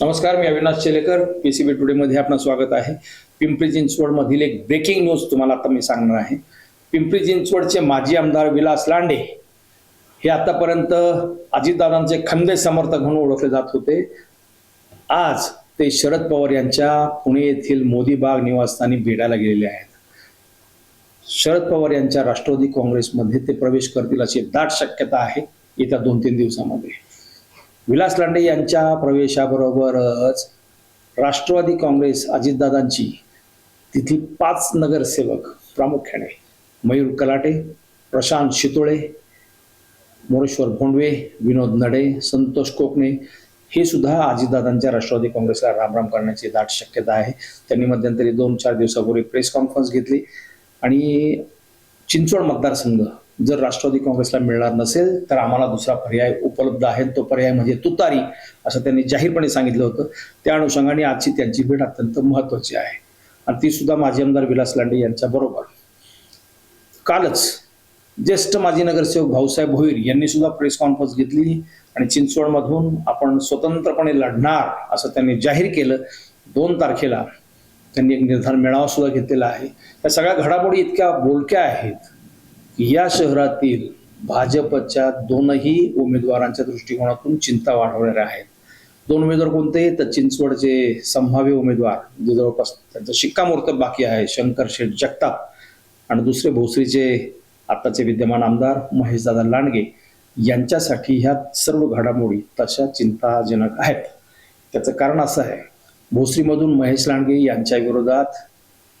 नमस्कार मी Avinash Shelekar. PCB today मध्ये आपलं स्वागत आहे. पिंपरी चिंचवड मधील एक ब्रेकिंग न्यूज तुम्हाला आता मी सांगणार आहे. पिंपरी चिंचवडचे माजी आमदार विलास लांडे हे आतापर्यंत अजितदादांचे खंदे समर्थक म्हणून ओळखले जात होते. आज ते शरद पवार यांच्या पुणे येथील मोदीबाग निवासस्थानी भेटायला गेलेले आहेत. शरद पवार यांच्या राष्ट्रवादी काँग्रेसमध्ये ते प्रवेश करतील अशी दाट शक्यता आहे येत्या दोन तीन दिवसामध्ये. विलास लांडे यांच्या प्रवेशाबरोबरच राष्ट्रवादी काँग्रेस अजितदादांची तिथली पाच नगरसेवक प्रामुख्याने मयूर कलाटे प्रशांत शितोळे मोरेश्वर भोंडवे विनोद नडे संतोष कोकणे हे सुद्धा अजितदादांच्या राष्ट्रवादी काँग्रेसला रामराम करण्याची दाट शक्यता आहे. त्यांनी मध्यंतरी दोन चार दिवसापूर्वी प्रेस कॉन्फरन्स घेतली आणि चिंचवड मतदारसंघ जर राष्ट्रवादी काँग्रेसला मिळणार नसेल तर आम्हाला दुसरा पर्याय उपलब्ध आहे. तो पर्याय म्हणजे तुतारी असं त्यांनी जाहीरपणे सांगितलं होतं. त्या अनुषंगाने आजची त्यांची भेट अत्यंत महत्वाची आहे. आणि ती सुद्धा माजी आमदार विलास लांडे यांच्या बरोबर. कालच ज्येष्ठ माजी नगरसेवक भाऊसाहेब भोईर यांनी सुद्धा प्रेस कॉन्फरन्स घेतली आणि चिंचवडमधून आपण स्वतंत्रपणे लढणार असं त्यांनी जाहीर केलं. दोन तारखेला त्यांनी एक निर्धार मेळावा सुद्धा घेतलेला आहे. या सगळ्या घडामोडी इतक्या बोलक्या आहेत. या शहरातील भाजपच्या दोनही उमेदवारांच्या दृष्टिकोनातून चिंता वाढवणाऱ्या आहेत. दोन उमेदवार कोणते? तर चिंचवडचे संभाव्य उमेदवार जे जवळपास त्यांचं शिक्कामोर्तब बाकी आहे शंकर शेठ जगताप. आणि दुसरे भोसरीचे आत्ताचे विद्यमान आमदार महेशदादा लांडगे यांच्यासाठी ह्या सर्व घडामोडी तशा चिंताजनक आहेत. त्याचं कारण असं आहे भोसरीमधून महेश लांडगे यांच्या विरोधात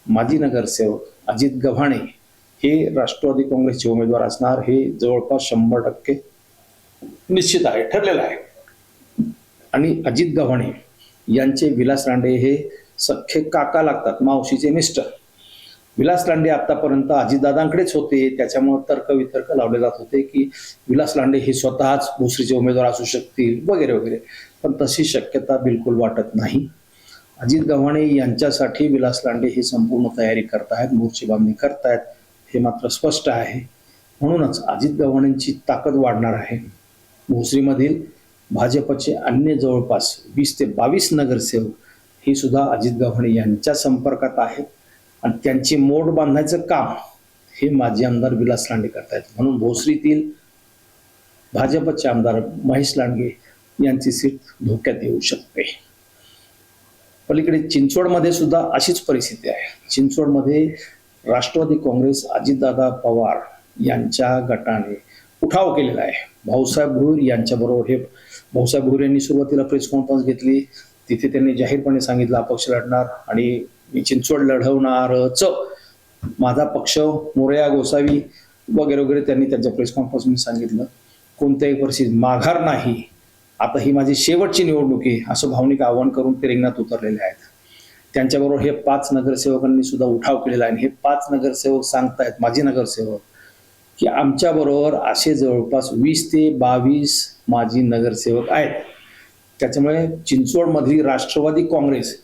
माजी नगरसेवक अजित गव्हाणे हे राष्ट्रवादी काँग्रेसचे उमेदवार असणार हे जवळपास शंभर टक्के निश्चित आहे ठरलेलं आहे. आणि अजित गव्हाणे यांचे विलास लांडे हे सख्खे काका लागतात मावशीचे मिस्टर. विलास लांडे आतापर्यंत अजितदादांकडेच होते त्याच्यामुळे तर्क वितर्क लावले जात होते की विलास लांडे हे स्वतःच भोसरीचे उमेदवार असू शकतील वगैरे वगैरे. पण तशी शक्यता बिलकुल वाटत नाही. अजित गव्हाणे यांच्यासाठी विलास लांडे ही संपूर्ण तयारी करतायत मोर्चे बांधणी करतायत. हे मात्र स्पष्ट आहे. म्हणूनच अजित गव्हाणेंची ताकद वाढणार आहे. भोसरीमधील भाजपचे अन्य जवळपास वीस ते बावीस नगरसेवक हे सुद्धा अजित गव्हाणे यांच्या संपर्कात आहेत आणि त्यांची मोड बांधायचं काम हे माजी आमदार विलास लांडे करतायत. म्हणून भोसरीतील भाजपचे आमदार महेश लांडगे यांची सीट धोक्यात येऊ शकते. पलीकडे चिंचवडमध्ये सुद्धा अशीच परिस्थिती आहे. चिंचवडमध्ये राष्ट्रवादी काँग्रेस अजितदादा पवार यांच्या गटाने उठाव केलेला आहे. भाऊसाहेब भुईर यांच्याबरोबर हे भाऊसाहेब भुईर यांनी सुरुवातीला प्रेस कॉन्फरन्स घेतली. तिथे त्यांनी जाहीरपणे सांगितलं अपक्ष लढणार आणि मी चिंचवड लढवणारच. माझा पक्ष मोरया गोसावी वगैरे वगैरे त्यांनी त्यांच्या प्रेस कॉन्फरन्समध्ये सांगितलं. कोणत्याही परिस्थितीत माघार नाही. आता ही माझी शेवटची निवडणूक आहे असं भावनिक आव्हान करून ते रिंगणात उतरलेले आहेत. त्यांच्याबरोबर हे पाच नगरसेवकांनी सुद्धा उठाव केलेला आहे. आणि हे पाच नगरसेवक सांगतायत माजी नगरसेवक की आमच्याबरोबर असे जवळपास वीस ते बावीस माजी नगरसेवक आहेत. त्याच्यामुळे चिंचवडमधली राष्ट्रवादी काँग्रेस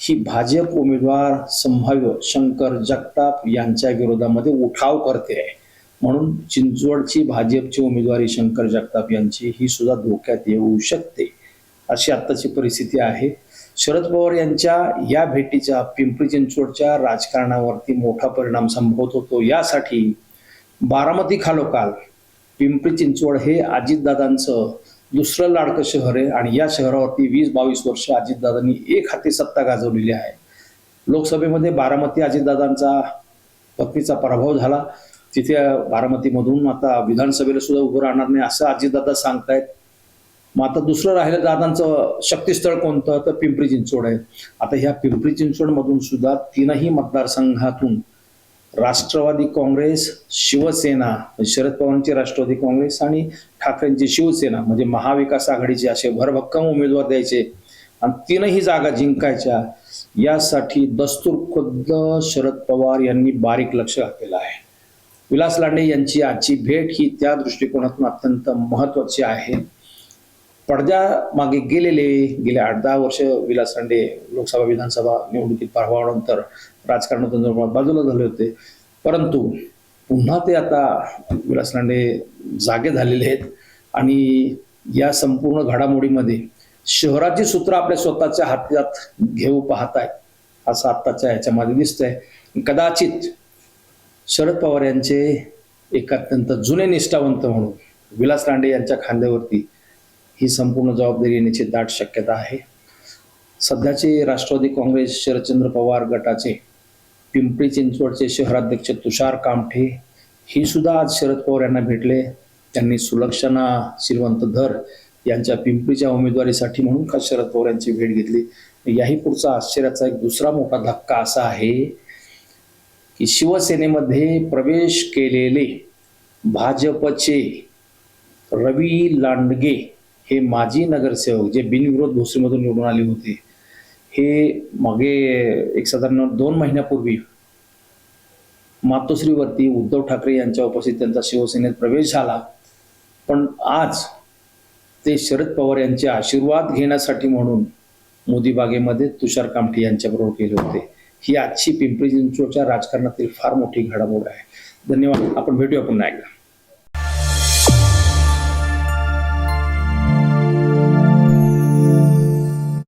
ही भाजप उमेदवार संभाव्य शंकर जगताप यांच्या विरोधामध्ये उठाव करते आहे. म्हणून चिंचवडची भाजपची उमेदवारी शंकर जगताप यांची ही सुद्धा धोक्यात येऊ शकते. अशी आत्ताची परिस्थिती आहे. शरद पवार यांच्या या भेटीचा पिंपरी चिंचवडच्या राजकारणावरती मोठा परिणाम संभवत होतो. यासाठी बारामती खालोखाल पिंपरी चिंचवड हे अजितदादांचं दुसरं लाडकं शहर आहे आणि या शहरावरती वीस बावीस वर्ष अजितदादांनी एक हाती सत्ता गाजवलेली आहे. लोकसभेमध्ये बारामती अजितदादांचा पत्नीचा पराभव झाला. तिथे बारामतीमधून आता विधानसभेला सुद्धा उभं राहणार नाही असं अजितदादा सांगतायत. मग आता दुसरं राहिलं दादांचं शक्तीस्थळ कोणतं? तर पिंपरी चिंचवड आहे. आता ह्या पिंपरी चिंचवड मधून सुद्धा तीनही मतदारसंघातून राष्ट्रवादी काँग्रेस शिवसेना म्हणजे शरद पवारांची राष्ट्रवादी काँग्रेस आणि ठाकरेंची शिवसेना म्हणजे महाविकास आघाडीचे असे भरभक्कम उमेदवार द्यायचे आणि तीनही जागा जिंकायच्या यासाठी दस्तूर खुद्द शरद पवार यांनी बारीक लक्ष घातलेलं आहे. विलास लांडे यांची आजची भेट ही त्या दृष्टिकोनातून अत्यंत महत्वाची आहे. पडद्या मागे गेलेले गेल्या आठ दहा वर्ष विलासांडे लोकसभा विधानसभा निवडणुकीत पराभवानंतर राजकारणातून जवळपास बाजूला झाले होते. परंतु पुन्हा ते आता विलासरांडे जागे झालेले आहेत आणि या संपूर्ण घडामोडीमध्ये शहराची सूत्र आपल्या स्वतःच्या हातात घेऊ पाहत आहेत असं आत्ताच्या ह्याच्यामध्ये दिसतंय. कदाचित शरद पवार यांचे एक अत्यंत जुने निष्ठावंत म्हणून विलास लांडे यांच्या खांद्यावरती ही संपूर्ण जबाबदारी येण्याची दाट शक्यता आहे. सध्याचे राष्ट्रवादी काँग्रेस शरदचंद्र पवार गटाचे पिंपरी चिंचवडचे शहराध्यक्ष तुषार कामठे ही सुद्धा आज शरद पवार यांना भेटले. त्यांनी सुलक्षणा श्रीवंत धर यांच्या पिंपरीच्या उमेदवारीसाठी म्हणून का शरद पवार यांची भेट घेतली. याही पुढचा आश्चर्याचा एक दुसरा मोठा धक्का असा आहे की शिवसेनेमध्ये प्रवेश केलेले भाजपचे रवी लांडगे हे माजी नगरसेवक जे बिनविरोध भोसरीमधून निवडून आले होते हे मागे एक साधारण दोन महिन्यापूर्वी मातोश्रीवरती उद्धव ठाकरे यांच्या उपस्थित त्यांचा शिवसेनेत प्रवेश झाला. पण आज ते शरद पवार यांचे आशीर्वाद घेण्यासाठी म्हणून मोदी बागेमध्ये तुषार कामठे यांच्याबरोबर केले होते. ही आजची पिंपरी चिंचवडच्या राजकारणातील फार मोठी घडामोड आहे. धन्यवाद. आपण भेटूया पुन्हा एकदा.